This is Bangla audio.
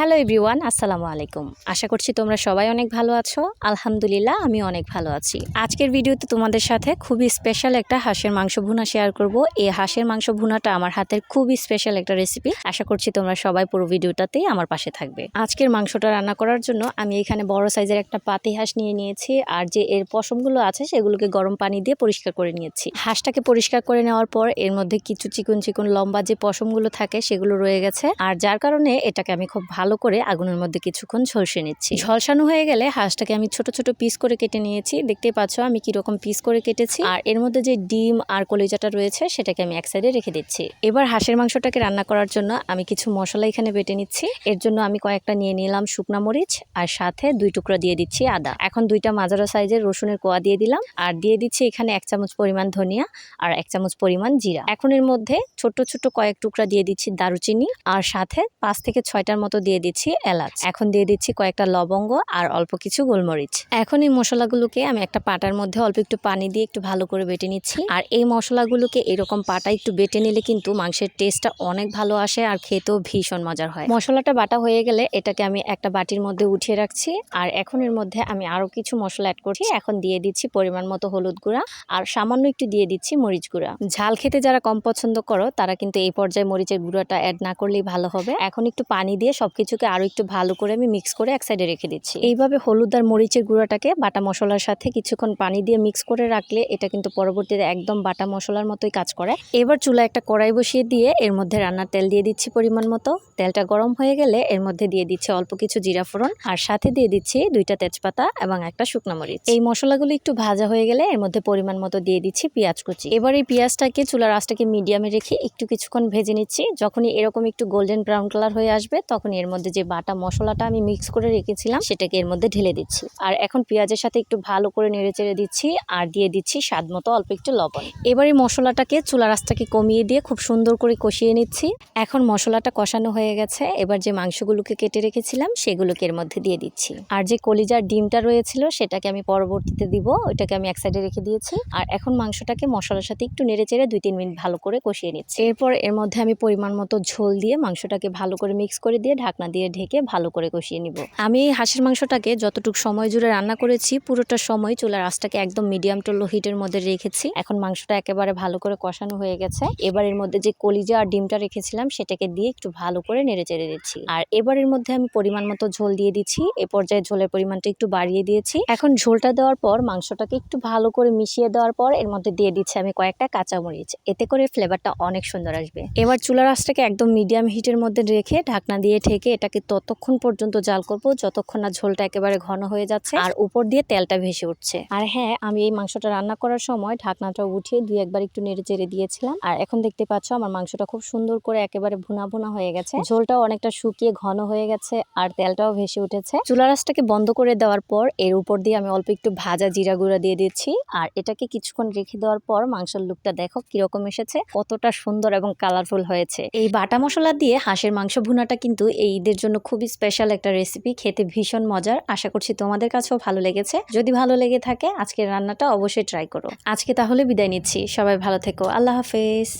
হ্যালো এভরিওয়ান, আসসালামু আলাইকুম। আশা করছি তোমরা সবাই অনেক ভালো আছো। আলহামদুলিল্লাহ, আমি অনেক ভালো আছি। আজকের ভিডিওতে তোমাদের সাথে খুবই স্পেশাল একটা হাঁসের মাংস ভুনা শেয়ার করব। এই হাঁসের মাংস ভুনাটা আমার হাতের খুবই স্পেশাল একটা রেসিপি আশা করছি তোমরা সবাই পুরো ভিডিওটাতেই আমার পাশে থাকবে। আজকের মাংসটা রান্না করার জন্য আমি এখানে বড় সাইজের একটা পাতি হাঁস নিয়ে নিয়েছি আর যে এর পশমগুলো আছে সেগুলোকে গরম পানি দিয়ে পরিষ্কার করে নিয়েছি। হাঁসটাকে পরিষ্কার করে নেওয়ার পর এর মধ্যে কিছু চিকন চিকন লম্বা যে পশমগুলো থাকে সেগুলো রয়ে গেছে। আর যার কারণে এটাকে আমি খুব ভালো করে আগুনের মধ্যে কিছুক্ষণ ঝলসে নিচ্ছি। ঝলসানো হয়ে গেলে হাঁসটাকে আমি ছোট ছোট পিস করে কেটে নিয়েছি। দেখতেই পাচ্ছ আমি কীরকম পিস করে কেটেছি। আর এর মধ্যে যে ডিম আর কলিজাটা রয়েছে সেটাকে আমি এক সাইডে রেখে দিচ্ছি। এবার হাঁসের মাংসটাকে রান্না করার জন্য আমি কিছু মশলা এখানে বেটে নিচ্ছি। এর জন্য আমি কয়েকটা নিয়ে নিলাম শুকনা মরিচ আর সাথে দুই টুকরা দিয়ে দিচ্ছি আদা। এখন দুইটা মাজারো সাইজের রসুনের কোয়া দিয়ে দিলাম। আর দিয়ে দিচ্ছি এখানে এক চামচ পরিমাণ ধনিয়া আর এক চামচ পরিমাণ জিরা। এখন এর মধ্যে ছোট ছোট কয়েক টুকরা দিয়ে দিচ্ছি দারুচিনি। আর সাথে পাঁচ থেকে ছয়টার মতো দিয়ে দিচ্ছি এলাচ। এখন দিয়ে দিচ্ছি কয়েকটা লবঙ্গ আর অল্প কিছু গোলমরিচ। এখন এই মশলাগুলোকে আমি একটা পাটার মধ্যে অল্প একটু পানি দিয়ে একটু ভালো করে বেটে নিচ্ছি। আর এই মশলাগুলোকে এরকম পাটা একটু বেটে নিলে কিন্তু মাংসের টেস্টটা অনেক ভালো আসে আর খেতেও ভীষণ মজার হয়। মশলাটা বাটা হয়ে গেলে এটাকে আমি একটা বাটির মধ্যে উঠিয়ে রাখছি। আর এখন এর মধ্যে আমি আরও কিছু মশলা অ্যাড করছি। এখন দিয়ে দিচ্ছি পরিমাণ মতো হলুদ গুঁড়া আর সামান্য একটু দিয়ে দিচ্ছি মরিচ গুঁড়া। ঝাল খেতে যারা কম পছন্দ করো, তারা কিন্তু এই পর্যায়ে মরিচের গুঁড়াটা অ্যাড না করলেই ভালো হবে। এখন একটু পানি দিয়ে সবকিছুকে আরও একটু ভালো করে আমি মিক্স করে এক সাইডে রেখে দিচ্ছি। এইভাবে হলুদ আর মরিচের গুঁড়াটাকে বাটা মশলার সাথে কিছুক্ষণ পানি দিয়ে মিক্স করে রাখলে এটা কিন্তু পরবর্তীতে একদম বাটা মশলার মতোই কাজ করে। এবার চুলা একটা কড়াই বসিয়ে দিয়ে এর মধ্যে রান্নার তেল দিয়ে দিচ্ছি পরিমাণ মতো। তেলটা গরম হয়ে গেলে এর মধ্যে দিয়ে দিচ্ছি অল্প কিছু জিরা ফোড়ন আর সাথে দিয়ে দিচ্ছি দুইটা তেজপাতা এবং একটা শুকনো মরিচ। এই মশলাগুলো একটু ভাজা হয়ে গেলে এর মধ্যে পরিমাণ মতো দিয়ে দিচ্ছি পেঁয়াজ কুচি। এবার এই পেঁয়াজটাকে চুলার আঁচটাকে মিডিয়ামে রেখে একটু কিছুক্ষণ ভেজে নিচ্ছি। যখনই এরকম একটু গোল্ডেন ব্রাউন কালার হয়ে আসবে তখন এর মধ্যে যে বাটা মশলাটা আমি মিক্স করে রেখেছিলাম, সেটাকে এর মধ্যে ঢেলে দিচ্ছি। আর এখন পেঁয়াজের সাথে একটু ভালো করে নেড়ে চেড়ে দিচ্ছি আর দিয়ে দিচ্ছি স্বাদ মতো অল্প একটু লবণ। এবার এই মশলাটাকে চুলার আঁচটাকে কমিয়ে দিয়ে খুব সুন্দর করে কষিয়ে নিচ্ছি। এখন মশলাটা কষানো হয়ে গেছে। এবার যে মাংসগুলোকে কেটে রেখেছিলাম, সেগুলোকে এর মধ্যে দিয়ে দিচ্ছি। আর যে কলিজার ডিমটা রয়েছিল, সেটাকে আমি পরবর্তীতে দিব। ওইটাকে আমি এক সাইডে রেখে দিয়েছি। আর এখন মাংসটাকে মশলার সাথে একটু নেড়ে চেড়ে দুই তিন মিনিট ভালো করে কষিয়ে নিচ্ছি। এরপর এর মধ্যে আমি পরিমাণ মতো ঝোল দিয়ে মাংসটাকে ভালো করে মিক্স করে দিয়ে ঢাকনা দিয়ে ঢেকে ভালো করে কষিয়ে নিব। আমি এই হাঁসের মাংসটাকে যতটুকু সময় জুড়ে রান্না করেছি, পুরোটা সময় চুলার আঁচটাকে একদম মিডিয়াম টু লো হিটের মধ্যে রেখেছি। এখন মাংসটা একেবারে ভালো করে কষানো হয়ে গেছে। এবার এর মধ্যে যে কলিজা আর ডিমটা রেখেছিলাম, সেটাকে দিয়ে একটু ভালো করে নেড়ে চেড়ে দিচ্ছি। আর এবারের মধ্যে আমি পরিমাণ মতো ঝোল দিয়ে দিচ্ছি। এ পর্যায়ে ঝোলের পরিমাণটা একটু বাড়িয়ে দিয়েছি। এখন ঝোলটা দেওয়ার পর, মাংসটাকে একটু ভালো করে মিশিয়ে দেওয়ার পর, এর মধ্যে দিয়ে দিচ্ছি আমি কয়েকটা কাঁচামরিচ। এতে করে ফ্লেভারটা অনেক সুন্দর আসবে। এবার চুলার আঁচটাকে একদম মিডিয়াম হিটের মধ্যে রেখে ঢাকনা দিয়ে ঢেকে এটাকে ততক্ষণ পর্যন্ত জাল করব, যতক্ষণ না ঝোলটা একেবারে ঘন হয়ে যাচ্ছে। আর উপর দিয়ে তেলটা ভেসে উঠছে। আর হ্যাঁ আমি এই মাংসটা রান্না করার সময় ঢাকনাটা উঠিয়ে দুই একবার একটু নেড়ে চেড়ে দিয়েছিলাম। আর এখন দেখতে পাচ্ছ আমার মাংসটা খুব সুন্দর করে একেবারে ভুনা ভুনা হয়ে গেছে। ঝোলটাও অনেকটা শুকিয়ে ঘন হয়ে গেছে আর তেলটাও ভেসে উঠেছে। চুলার আঁচটাকে বন্ধ করে দেওয়ার পর এর উপর দিয়ে আমি অল্প একটু ভাজা জিরা গুঁড়া দিয়ে দিচ্ছি। আর এটাকে কিছুক্ষণ রেখে দেওয়ার পর মাংসের লুকটা দেখো কীরকম এসেছে, কতটা সুন্দর এবং কালারফুল হয়েছে। এই বাটা মশলা দিয়ে হাঁসের মাংস ভুনাটা কিন্তু এই ঈদের জন্য খুবই স্পেশাল একটা রেসিপি খেতে ভীষণ মজার। আশা করছি তোমাদের কাছেও ভালো লেগেছে। যদি ভালো লেগে থাকে, আজকের রান্নাটা অবশ্যই ট্রাই করো। আজকে তাহলে বিদায় নিচ্ছি। সবাই ভালো থেকো। আল্লাহ হাফেজ।